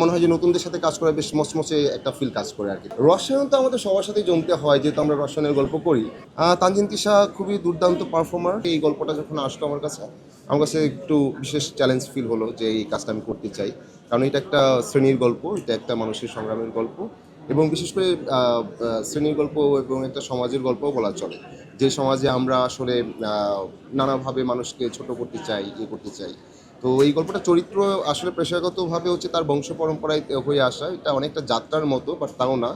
মনে হয় যে নতুনদের সাথে কাজ করা বেশ মচমচে একটা ফিল কাজ করে আর কি। রসায়ন তো আমাদের সবার সাথেই জমতে হয়, যেহেতু আমরা রসায়নের গল্প করি তানজিন তিশা খুবই দুর্দান্ত পারফর্মার এই গল্পটা যখন আসলো আমার কাছে আমার কাছে একটু বিশেষ চ্যালেঞ্জ ফিল হলো যে এই কাজটা আমি করতে চাই। কারণ এটা একটা শ্রেণির গল্প, এটা একটা মানুষের সংগ্রামের গল্প। এবং বিশেষ করে শ্রেণির গল্প এবং একটা সমাজের গল্পও বলা চলে। যে সমাজে আমরা আসলে নানাভাবে মানুষকে ছোট করতে চাই ইয়ে করতে চাই। তো এই গল্পটা চরিত্র আসলে পেশাগতভাবে হচ্ছে তার বংশ পরম্পরায় হয়ে আসা। এটা অনেকটা যাত্রার মতো বাট তাও না।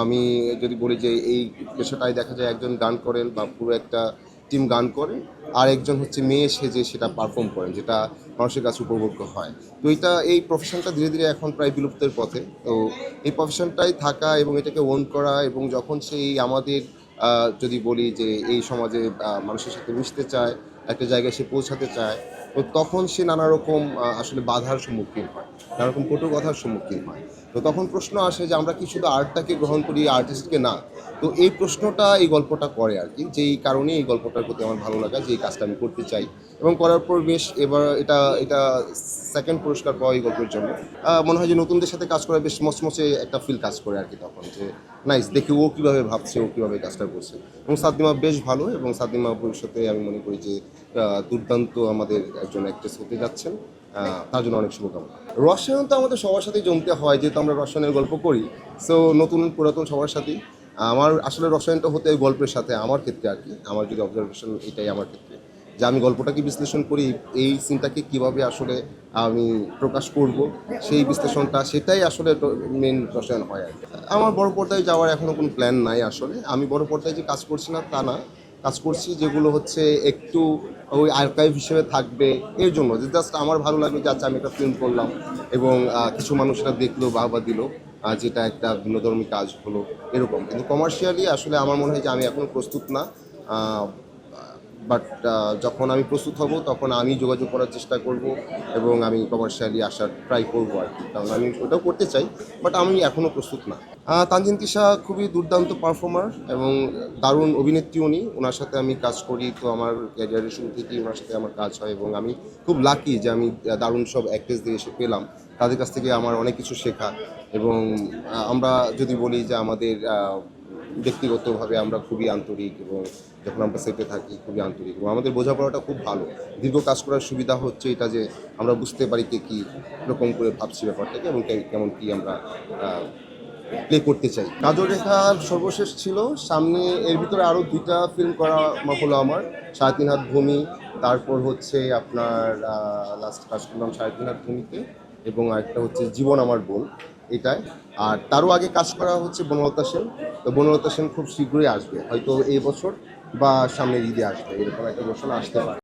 আমি যদি বলি যে এই পেশাটায় দেখা যায় একজন গান করেন বা পুরো একটা টিম গান করে, আর একজন হচ্ছে মেয়ে সেজে সেটা পারফর্ম করেন, যেটা মানুষের কাছে উপভোগ্য হয়। তো এটা এই প্রফেশনটা ধীরে ধীরে এখন প্রায় বিলুপ্তের পথে। তো এই প্রফেশনটাই থাকা এবং এটাকে ওন করা এবং যখন সেই আমাদের যদি বলি যে এই সমাজে মানুষের সাথে মিশতে চায়, একটা জায়গায় সে পৌঁছাতে চায় তো তখন সে নানা রকম আসলে বাধার সম্মুখীন হয়, নানা রকম কটু কথার সম্মুখীন হয়। তো তখন প্রশ্ন আসে যে আমরা কি শুধু আর্টটাকে গ্রহণ করি, আর্টিস্টকে না? তো এই প্রশ্নটা এই গল্পটা করে আর কি, যেই কারণে এই গল্পটার প্রতি আমার ভালো লাগা, যে এই কাজটা আমি করতে চাই। এবং করার পর বেশ এবার এটা এটা সেকেন্ড পুরস্কার পাওয়া এই গল্পের জন্য। মনে হয় যে নতুনদের সাথে কাজ করা বেশ মচমচে একটা ফিল কাজ করে আর কি তখন, যে নাইস দেখি ও কীভাবে ভাবছে, ও কীভাবে কাজটা করছে। এবং সাদ্দিমা বেশ ভালো, এবং সাদ্দিমা ভবিষ্যতে আমি মনে করি যে দুর্দান্ত আমাদের একজন অ্যাক্ট্রেস হতে যাচ্ছেন। তার জন্য অনেক শুভকামনা। রসায়ন তো আমাদের সবার সাথেই জমতে হয়, যেহেতু আমরা রসায়নের গল্প করি। সো নতুন, পুরাতন সবার সাথেই। আমার আসলে রসায়নটা হতে হয় গল্পের সাথে, আমার ক্ষেত্রে আর কি। আমার যদি অবজারভেশন এটাই আমার ক্ষেত্রে। যে আমি গল্পটাকে বিশ্লেষণ করি, এই সিনটাকে কীভাবে আসলে আমি প্রকাশ করব, সেই বিশ্লেষণটা, সেটাই আসলে মেন রসায়ন হয় আর। আমার বড় পর্দায় যাওয়ার এখনও কোনো প্ল্যান নাই আসলে। আমি বড় পর্দায় যে কাজ করছি না, তা না। কাজ করছি, যেগুলো হচ্ছে একটু ওই আর্কাইভ হিসেবে থাকবে এর জন্য। যে জাস্ট আমার ভালো লাগল যে আচ্ছা আমি একটা ফিল্ম করলাম এবং কিছু মানুষরা দেখল, বাহবা দিল যেটা একটা ভিন্নধর্মী কাজ হলো, এরকম। কিন্তু কমার্শিয়ালি আসলে আমার মনে হয় যে, আমি এখনও প্রস্তুত না। বাট যখন আমি প্রস্তুত হব, তখন আমি যোগাযোগ করার চেষ্টা করব এবং আমি কমার্শিয়ালি আসার ট্রাই করব আর কি। কারণ আমি ওটাও করতে চাই বাট আমি এখনও প্রস্তুত না। তানজিন তিশা খুবই দুর্দান্ত পারফর্মার এবং দারুণ অভিনেত্রী উনি। ওনার সাথে আমি কাজ করি, তো আমার ক্যারিয়ারের শুরু থেকেই ওনার সাথে আমার কাজ হয় এবং আমি খুব লাকি যে আমি দারুণ সব অ্যাক্ট্রেসদের এসে পেলাম। তাদের কাছ থেকে আমার অনেক কিছু শেখা এবং আমরা যদি বলি যে আমাদের ব্যক্তিগতভাবে আমরা খুবই আন্তরিক এবং যখন আমরা সেটে থাকি, খুবই আন্তরিক এবং আমাদের বোঝাপড়াটা খুব ভালো। দীর্ঘ কাজ করার সুবিধা হচ্ছে এটা যে আমরা বুঝতে পারি কে কী রকম করে ভাবছি ব্যাপারটাকে এবং কেমন কী আমরা প্লে করতে চাই। কাজল রেখা সর্বশেষ ছিল। সামনে এর ভিতরে আরও দুইটা ফিল্ম করা হলো আমার, সাড়ে তিন হাত ভূমি, তারপর হচ্ছে আপনার লাস্ট কাজ করলাম সাড়ে তিন হাত ভূমিতে। এবং আরেকটা হচ্ছে জীবন আমার বোন, এটাই। আর তারও আগে কাজ করা হচ্ছে বনলতা সেন। তো বনলতা সেন খুব শীঘ্রই আসবে। হয়তো এই বছর বা সামনের ঈদে আসবে। এরকম একটা বছর আসতে পারে।